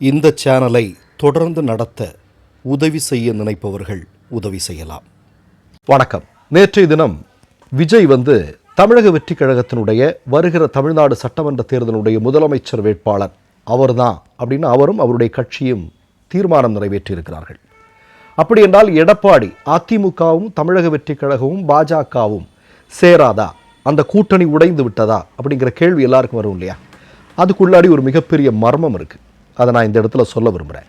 இந்த சேனலை தொடர்ந்து நடத்த உதவி செய்ய நினைப்பவர்கள் உதவி செய்யலாம். வணக்கம். நேற்றைய தினம் விஜய் வந்து தமிழக வெற்றி கழகத்தினுடைய வருகிற தமிழ்நாடு சட்டமன்ற தேர்தலுடைய முதலமைச்சர் வேட்பாளர் அவர்தான் அப்படின்னு அவரும் அவருடைய கட்சியும் தீர்மானம் நிறைவேற்றியிருக்கிறார்கள். அப்படி என்றால் எடப்பாடி அதிமுகவும் தமிழக வெற்றி கழகமும் பாஜகவும் சேராதா? அந்த கூட்டணி உடைந்து விட்டதா? அப்படிங்கிற கேள்வி எல்லாருக்கும் வரும் இல்லையா? அதுக்குள்ளாடி ஒரு மிகப்பெரிய மர்மம் இருக்குது அதை நான் இந்த இடத்துல சொல்ல விரும்புகிறேன்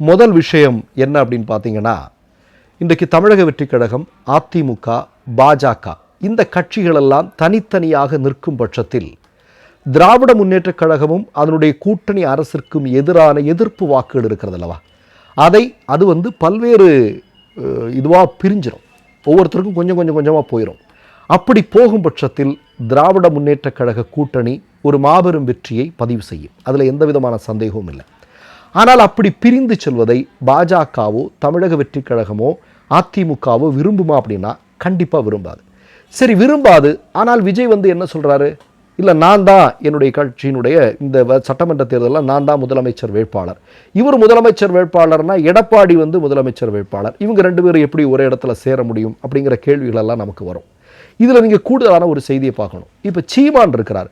முதல் விஷயம் என்ன அப்படின்னு பார்த்தீங்கன்னா இன்றைக்கு தமிழக வெற்றி கழகம் அதிமுக பாஜக இந்த கட்சிகளெல்லாம் தனித்தனியாக நிற்கும் பட்சத்தில் திராவிட முன்னேற்றக் கழகமும் அதனுடைய கூட்டணி அரசிற்கும் எதிரான எதிர்ப்பு வாக்குகள் இருக்கிறது அல்லவா? அதை அது வந்து பல்வேறு இதுவாக பிரிஞ்சிடும் ஒவ்வொருத்தருக்கும் கொஞ்சம் கொஞ்சம் கொஞ்சமாக போயிடும் அப்படி போகும் பட்சத்தில் திராவிட முன்னேற்றக் கழக கூட்டணி ஒரு மாபெரும் வெற்றியை பதிவு செய்யும். அதில் எந்த விதமான சந்தேகமும் இல்லை. ஆனால் அப்படி பிரிந்து செல்வதை பாஜகவோ தமிழக வெற்றி கழகமோ அதிமுகவோ விரும்புமா அப்படின்னா கண்டிப்பாக விரும்பாது. சரி விரும்பாது. ஆனால் விஜய் வந்து என்ன சொல்கிறாரு இல்லை நான் தான் என்னுடைய கட்சியினுடைய இந்த வ- சட்டமன்ற தேர்தலில் நான் தான் முதலமைச்சர் வேட்பாளர். இவர் முதலமைச்சர் வேட்பாளர்னா எடப்பாடி வந்து முதலமைச்சர் வேட்பாளர். இவங்க ரெண்டு பேரும் எப்படி ஒரே இடத்துல சேர முடியும்? அப்படிங்கிற கேள்விகளெல்லாம் நமக்கு வரும். இதில் நீங்கள் கூடுதலான ஒரு செய்தியை பார்க்கணும். இப்போ சீமான் இருக்கிறார்.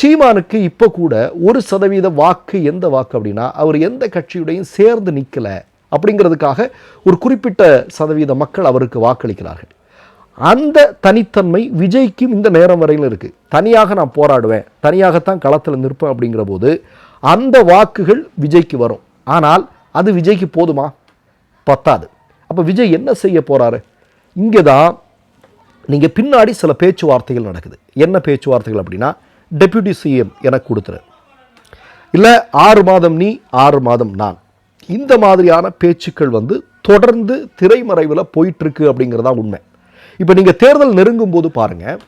சீமானுக்கு இப்போ கூட ஒரு சதவீத வாக்கு எந்த வாக்கு அப்படின்னா அவர் எந்த கட்சியுடையும் சேர்ந்து நிற்கல அப்படிங்கிறதுக்காக ஒரு குறிப்பிட்ட சதவீத மக்கள் அவருக்கு வாக்களிக்கிறார்கள். அந்த தனித்தன்மை விஜய்க்கும் இந்த நேரம் வரையிலும் இருக்குது தனியாக நான் போராடுவேன் தனியாகத்தான் களத்தில் நிற்பேன் அப்படிங்கிற போது அந்த வாக்குகள் விஜய்க்கு வரும். ஆனால் அது விஜய்க்கு போதுமா? பத்தாது. அப்போ விஜய் என்ன செய்ய போகிறாரு இங்கே தான் நீங்கள் பின்னாடி சில பேச்சுவார்த்தைகள் நடக்குது. என்ன பேச்சுவார்த்தைகள் அப்படின்னா டெப்யூட்டி சிஎம் என கொடுத்துரு. இல்லை ஆறு மாதம் நீ ஆறு மாதம் நான். இந்த மாதிரியான பேச்சுக்கள் வந்து தொடர்ந்து திரைமறைவில் போயிட்டுருக்கு அப்படிங்கிறதா உண்மை. இப்போ நீங்கள் தேர்தல் நெருங்கும் போது பாருங்கள்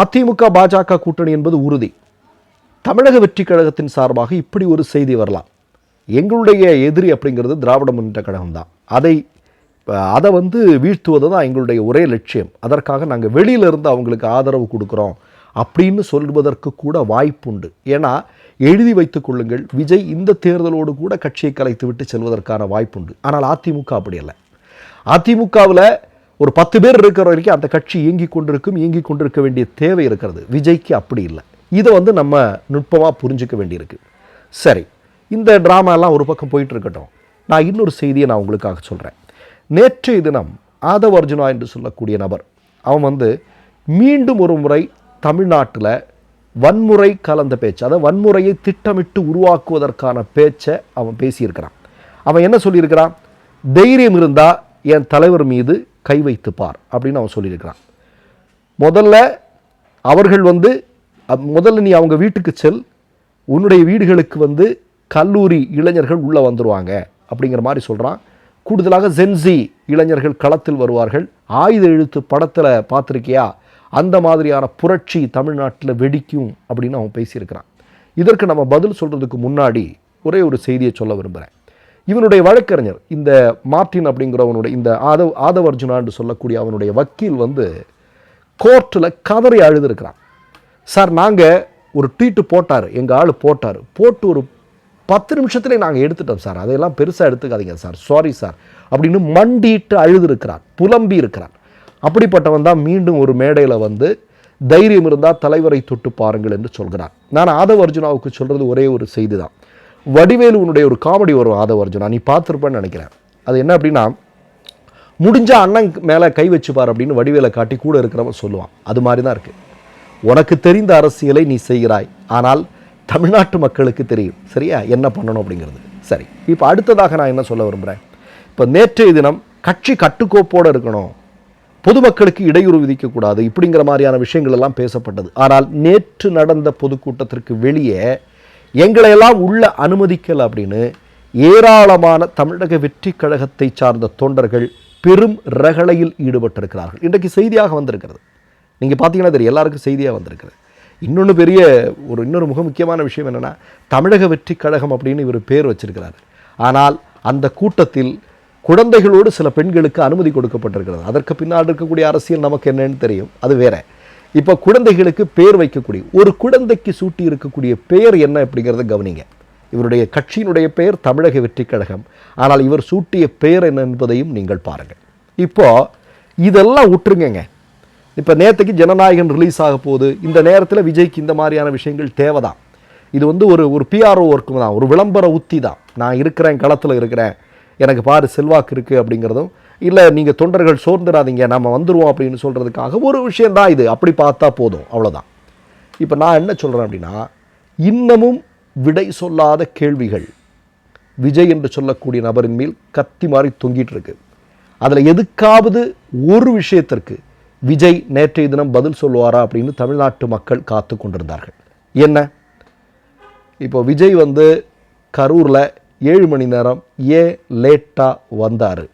அதிமுக பாஜக கூட்டணி என்பது உறுதி. தமிழக வெற்றி கழகத்தின் சார்பாக இப்படி ஒரு செய்தி வரலாம். எங்களுடைய எதிரி அப்படிங்கிறது திராவிட முன்னேற்ற கழகம் தான். அதை அதை வந்து வீழ்த்துவது தான் எங்களுடைய ஒரே லட்சியம். அதற்காக நாங்கள் வெளியிலிருந்து அவங்களுக்கு ஆதரவு கொடுக்குறோம். அப்படின்னு சொல்வதற்கு கூட வாய்ப்புண்டு. ஏன்னா எழுதி வைத்துக் கொள்ளுங்கள் விஜய் இந்த தேர்தலோடு கூட கட்சியை கலைத்து விட்டு செல்வதற்கான வாய்ப்புண்டு. ஆனால் அதிமுக அப்படி அல்ல. அதிமுகவில் ஒரு பத்து பேர் இருக்கிற வரைக்கும் அந்த கட்சி இயங்கி கொண்டிருக்கும் இயங்கி கொண்டிருக்க வேண்டிய தேவை இருக்கிறது. விஜய்க்கு அப்படி இல்லை. இதை வந்து நம்ம நுட்பமாக புரிஞ்சுக்க வேண்டியிருக்கு. சரி இந்த ட்ராமாலாம் ஒரு பக்கம் போயிட்டு இருக்கட்டும். நான் இன்னொரு செய்தியை நான் உங்களுக்காக சொல்கிறேன் நேற்றைய தினம் ஆதவ் அர்ஜுனா என்று சொல்லக்கூடிய நபர் அவன் வந்து மீண்டும் ஒரு முறை தமிழ்நாட்டில் வன்முறை கலந்த பேச்சு அதாவது வன்முறையை திட்டமிட்டு உருவாக்குவதற்கான பேச்சை அவன் பேசியிருக்கிறான். அவன் என்ன சொல்லியிருக்கிறான்? தைரியம் இருந்தால் என் தலைவர் மீது கை வைத்து பார் அப்படின்னு அவன் சொல்லியிருக்கிறான். முதல்ல அவர்கள் வந்து முதல்ல நீ அவங்க வீட்டுக்கு செல் உன்னுடைய வீடுகளுக்கு வந்து கல்லூரி இளைஞர்கள் உள்ளே வந்துடுவாங்க அப்படிங்கிற மாதிரி சொல்கிறான் கூடுதலாக ஜென்சி இளைஞர்கள் களத்தில் வருவார்கள். ஆயுத எழுத்து படத்தில் பார்த்துருக்கியா? அந்த மாதிரியான புரட்சி தமிழ்நாட்டில் வெடிக்கும் அப்படின்னு அவன் பேசியிருக்கிறான். இதற்கு நம்ம பதில் சொல்கிறதுக்கு முன்னாடி ஒரே ஒரு செய்தியை சொல்ல விரும்புகிறேன். இவனுடைய வழக்கறிஞர் இந்த மார்ட்டின் அப்படிங்கிறவனுடைய இந்த ஆதவ் ஆதவர்ஜுனான்னு சொல்லக்கூடிய அவனுடைய வக்கீல் வந்து கோர்ட்டில் கதறி அழுதுருக்கிறான். சார் நாங்கள் ஒரு ட்வீட்டு போட்டார் எங்கள் ஆள் போட்டார். போட்டு ஒரு பத்து நிமிஷத்துலேயே நாங்கள் எடுத்துட்டோம் சார். அதையெல்லாம் பெருசாக எடுத்துக்காதீங்க சார். Sorry sir. அப்படின்னு மண்டிட்டு அழுதுருக்கிறான் புலம்பி இருக்கிறான் அப்படிப்பட்டவன் தான் மீண்டும் ஒரு மேடையில் வந்து தைரியம் இருந்தால் தலைவரை தொட்டு பாருங்கள் என்று சொல்கிறான் நான் ஆதவ அர்ஜுனாவுக்கு சொல்கிறது ஒரே ஒரு செய்தி தான் வடிவேலு உன்னுடைய ஒரு காமெடி வரும் ஆதவ அர்ஜுனா நீ பார்த்துருப்பேன்னு நினைக்கிறேன். அது என்ன அப்படின்னா முடிஞ்சால் அண்ணன் மேலே கை வச்சுப்பார் அப்படின்னு வடிவேலை காட்டி கூட இருக்கிறவன் சொல்லுவான். அது மாதிரி தான் இருக்குது உனக்கு தெரிந்த அரசியலை நீ செய்கிறாய். ஆனால் தமிழ்நாட்டு மக்களுக்கு தெரியும். சரியா? என்ன பண்ணணும் அப்படிங்கிறது. சரி. இப்போ அடுத்ததாக நான் என்ன சொல்ல விரும்புகிறேன் இப்போ நேற்றைய தினம் கட்சி கட்டுக்கோப்போடு இருக்கணும். பொதுமக்களுக்கு இடையூறு விதிக்கக்கூடாது இப்படிங்கிற மாதிரியான விஷயங்கள் எல்லாம் பேசப்பட்டது. ஆனால் நேற்று நடந்த பொதுக்கூட்டத்திற்கு வெளியே எங்களையெல்லாம் உள்ள அனுமதிக்கல அப்படின்னு ஏராளமான தமிழக வெற்றி கழகத்தை சார்ந்த தொண்டர்கள் பெரும் ரகளையில் ஈடுபட்டிருக்கிறார்கள். இன்றைக்கு செய்தியாக வந்திருக்கிறது. நீங்கள் பார்த்தீங்கன்னா தெரியும் எல்லாருக்கும் செய்தியாக வந்திருக்கிறது. இன்னொன்று பெரிய ஒரு இன்னொரு மிக முக்கியமான விஷயம் என்னென்னா தமிழக வெற்றி கழகம் அப்படின்னு இவர் பேர் வச்சிருக்கிறார். ஆனால் அந்த கூட்டத்தில் குழந்தைகளோடு சில பெண்களுக்கு அனுமதி கொடுக்கப்பட்டிருக்கிறது. அதற்கு பின்னால் இருக்கக்கூடிய அரசியல் நமக்கு என்னன்னு தெரியும். அது வேற. இப்போ குழந்தைகளுக்கு பேர் வைக்கக்கூடிய ஒரு குழந்தைக்கு சூட்டி இருக்கக்கூடிய பெயர் என்ன அப்படிங்கிறத கவனிங்க. இவருடைய கட்சியினுடைய பெயர் தமிழக வெற்றி கழகம். ஆனால் இவர் சூட்டிய பெயர் என்ன என்பதையும் நீங்கள் பாருங்கள். இப்போ இதெல்லாம் விட்டுருங்கங்க இப்போ நேற்றுக்கு ஜனநாயகன் ரிலீஸ் ஆக போகுது. இந்த நேரத்தில் விஜய்க்கு இந்த மாதிரியான விஷயங்கள் தேவைதான். இது வந்து ஒரு ஒரு பிஆர்ஓ ஒர்க்கு தான். ஒரு விளம்பர உத்தி தான். நான் இருக்கிறேன் களத்தில் இருக்கிறேன். எனக்கு பாரு செல்வாக்கு இருக்குது அப்படிங்கிறதும் இல்லை நீங்கள் தொண்டர்கள் சோர்ந்துடாதீங்க நம்ம வந்துடுவோம் அப்படின்னு சொல்கிறதுக்காக ஒரு விஷயந்தான் இது. அப்படி பார்த்தா போதும். அவ்வளோதான் இப்போ நான் என்ன சொல்கிறேன் அப்படின்னா இன்னமும் விடை சொல்லாத கேள்விகள் விஜய் என்று சொல்லக்கூடிய நபரின் மேல் கத்தி மாறி தொங்கிட்டு இருக்கு. அதில் எதுக்காவது ஒரு விஷயத்திற்கு விஜய் நேற்றைய தினம் பதில் சொல்லுவாரா அப்படின்னு தமிழ்நாட்டு மக்கள் காத்து கொண்டிருந்தார்கள். என்ன? இப்போ விஜய் வந்து கரூரில் ஏழு மணி நேரம் ஏன் லேட்டாக வந்தார்?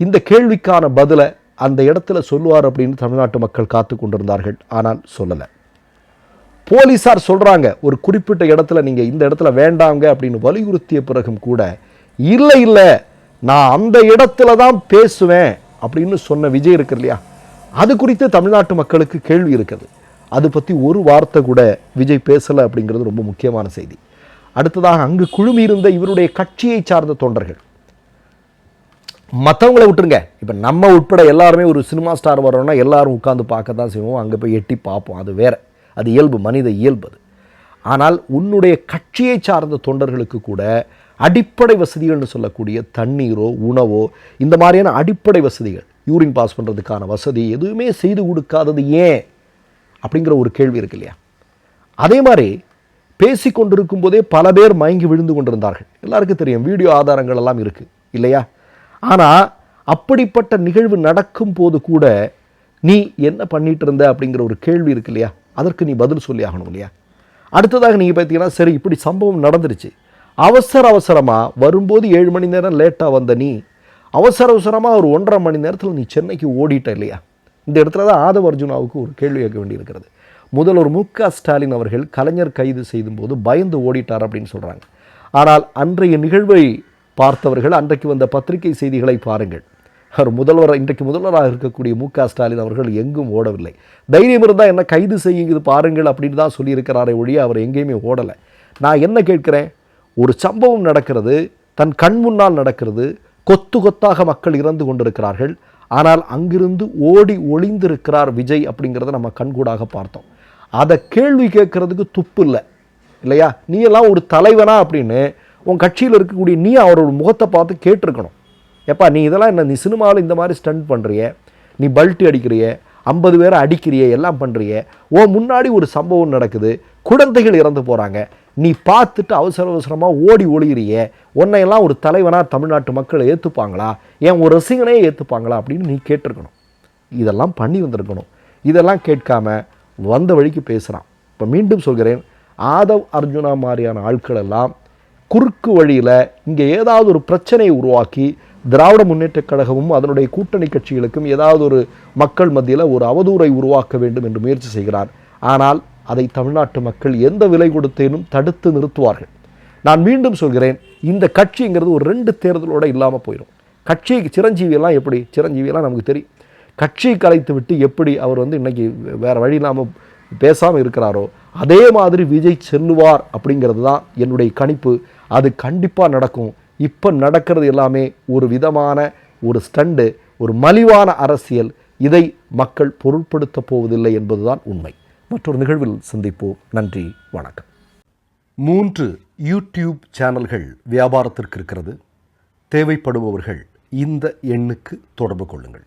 இந்த கேள்விக்கான பதிலை அந்த இடத்துல சொல்லுவார் அப்படின்னு தமிழ்நாட்டு மக்கள் காத்து கொண்டிருந்தார்கள். ஆனால் சொல்லலை. போலீஸார் சொல்கிறாங்க ஒரு குறிப்பிட்ட இடத்துல நீங்கள் இந்த இடத்துல வேண்டாங்க அப்படின்னு வலியுறுத்திய பிறகும் கூட இல்லை இல்லை நான் அந்த இடத்துல தான் பேசுவேன் அப்படின்னு சொன்ன விஜய் இருக்கு இல்லையா? அது குறித்து தமிழ்நாட்டு மக்களுக்கு கேள்வி இருக்குது. அது பற்றி ஒரு வார்த்தை கூட விஜய் பேசலை அப்படிங்கிறது ரொம்ப முக்கியமான செய்தி. அடுத்ததாக அங்கு குழுமி இருந்த இவருடைய கட்சியை சார்ந்த தொண்டர்கள். மற்றவங்கள விட்டுருங்க. இப்போ நம்ம உட்பட எல்லாருமே ஒரு சினிமா ஸ்டார் வரோன்னா எல்லாரும் உட்காந்து பார்க்க தான் செய்வோம். அங்கே போய் எட்டி பார்ப்போம். அது வேற. அது இயல்பு மனித இயல்பு அது. ஆனால் உன்னுடைய கட்சியை சார்ந்த தொண்டர்களுக்கு கூட அடிப்படை வசதிகள்னு சொல்லக்கூடிய தண்ணீரோ உணவோ இந்த மாதிரியான அடிப்படை வசதிகள் யூரின் பாஸ் பண்ணுறதுக்கான வசதி எதுவுமே செய்து கொடுக்காதது ஏன்? அப்படிங்கிற ஒரு கேள்வி இருக்கு இல்லையா? அதே மாதிரி பேசி கொண்டிருக்கும் போதே பல பேர் மயங்கி விழுந்து கொண்டிருந்தார்கள். எல்லாருக்கும் தெரியும் வீடியோ ஆதாரங்கள் எல்லாம் இருக்குது இல்லையா? ஆனால் அப்படிப்பட்ட நிகழ்வு நடக்கும் போது கூட நீ என்ன பண்ணிட்டு இருந்த அப்படிங்கிற ஒரு கேள்வி இருக்கு இல்லையா? அதற்கு நீ பதில் சொல்லி ஆகணும் இல்லையா? அடுத்ததாக நீங்கள் பார்த்தீங்கன்னா சரி இப்படி சம்பவம் நடந்துருச்சு. அவசர அவசரமாக வரும்போது ஏழு மணி நேரம் லேட்டாக வந்த நீ அவசர அவசரமாக ஒரு ஒன்றரை மணி நேரத்தில் நீ சென்னைக்கு ஓடிட்ட இல்லையா? இந்த இடத்துல தான் ஆதவ அர்ஜுனாவுக்கு ஒரு கேள்வி கேட்க வேண்டியிருக்கிறது. முதல்வர் மு க ஸ்டாலின் அவர்கள் கலைஞர் கைது செய்யும்போது பயந்து ஓடிட்டார் அப்படின்னு சொல்கிறாங்க ஆனால் அன்றைய நிகழ்வை பார்த்தவர்கள் அன்றைக்கு வந்த பத்திரிகை செய்திகளை பாருங்கள். அவர் முதல்வர் இன்றைக்கு முதல்வராக இருக்கக்கூடிய மு க ஸ்டாலின் அவர்கள் எங்கும் ஓடவில்லை. தைரியம் இருந்தால் என்ன கைது செய்யுது பாருங்கள் அப்படின்னு தான் சொல்லியிருக்கிறாரே ஒழிய அவர் எங்கேயுமே ஓடலை. நான் என்ன கேட்குறேன்? ஒரு சம்பவம் நடக்கிறது தன் கண் முன்னால் நடக்கிறது கொத்து கொத்தாக மக்கள் இறந்து கொண்டிருக்கிறார்கள். ஆனால் அங்கிருந்து ஓடி ஒளிந்திருக்கிறார் விஜய் அப்படிங்கிறத நம்ம கண்கூடாக பார்த்தோம். அதை கேள்வி கேட்கறதுக்கு துப்பு இல்லை. இல்லையா? நீ எல்லாம் ஒரு தலைவனா அப்படின்னு உன் கட்சியில் இருக்கக்கூடிய நீ அவரோட முகத்தை பார்த்து கேட்டிருக்கணும். எப்பா நீ இதெல்லாம் என்ன நீ சினிமாவில் இந்த மாதிரி ஸ்டண்ட் பண்ணுறிய நீ பல்ட்டு அடிக்கிறிய? ஐம்பது பேரை அடிக்கிறிய? எல்லாம் பண்ணுறிய ஓ முன்னாடி ஒரு சம்பவம் நடக்குது. குழந்தைகள் இறந்து போகிறாங்க நீ பார்த்துட்டு அவசர அவசரமாக ஓடி ஒளிகிறிய உன்னையெல்லாம் ஒரு தலைவனாக தமிழ்நாட்டு மக்கள் ஏற்றுப்பாங்களா ஏன் ஒரு ரசிகனையே ஏற்றுப்பாங்களா அப்படின்னு நீ கேட்டிருக்கணும். இதெல்லாம் பண்ணி வந்திருக்கணும். இதெல்லாம் கேட்காம வந்த வழிக்கு பேசுகிறான் இப்போ மீண்டும் சொல்கிறேன் ஆதவ் அர்ஜுனா மாதிரியான ஆட்கள் எல்லாம் குறுக்கு வழியில் இங்கே ஏதாவது ஒரு பிரச்சனையை உருவாக்கி திராவிட முன்னேற்றக் கழகமும் அதனுடைய கூட்டணி கட்சிகளுக்கும் ஏதாவது ஒரு மக்கள் மத்தியில் ஒரு அவதூறை உருவாக்க வேண்டும் என்று முயற்சி செய்கிறார். ஆனால் அதை தமிழ்நாட்டு மக்கள் எந்த விலை கொடுத்தேனும் தடுத்து நிறுத்துவார்கள். நான் மீண்டும் சொல்கிறேன் இந்த கட்சிங்கிறது ஒரு ரெண்டு தேர்தலோடு இல்லாமல் போயிடும் கட்சி சிரஞ்சீவியெல்லாம் எப்படி? சிரஞ்சீவியெல்லாம் நமக்கு தெரியும். கட்சியை கலைத்து விட்டு எப்படி அவர் வந்து இன்றைக்கி வேறு வழி இல்லாமல் பேசாமல் இருக்கிறாரோ அதே மாதிரி விஜய் செல்லுவார் அப்படிங்கிறது தான் என்னுடைய கணிப்பு. அது கண்டிப்பாக நடக்கும். இப்போ நடக்கிறது எல்லாமே ஒரு விதமான ஒரு ஸ்டண்டு ஒரு மலிவான அரசியல். இதை மக்கள் பொருட்படுத்த போவதில்லை என்பதுதான் உண்மை. மற்றொரு நிகழ்வில் சந்திப்போம். நன்றி வணக்கம். மூன்று யூடியூப் சேனல்கள் வியாபாரத்திற்கு இருக்கிறது. தேவைப்படுபவர்கள் இந்த எண்ணுக்கு தொடர்பு கொள்ளுங்கள்.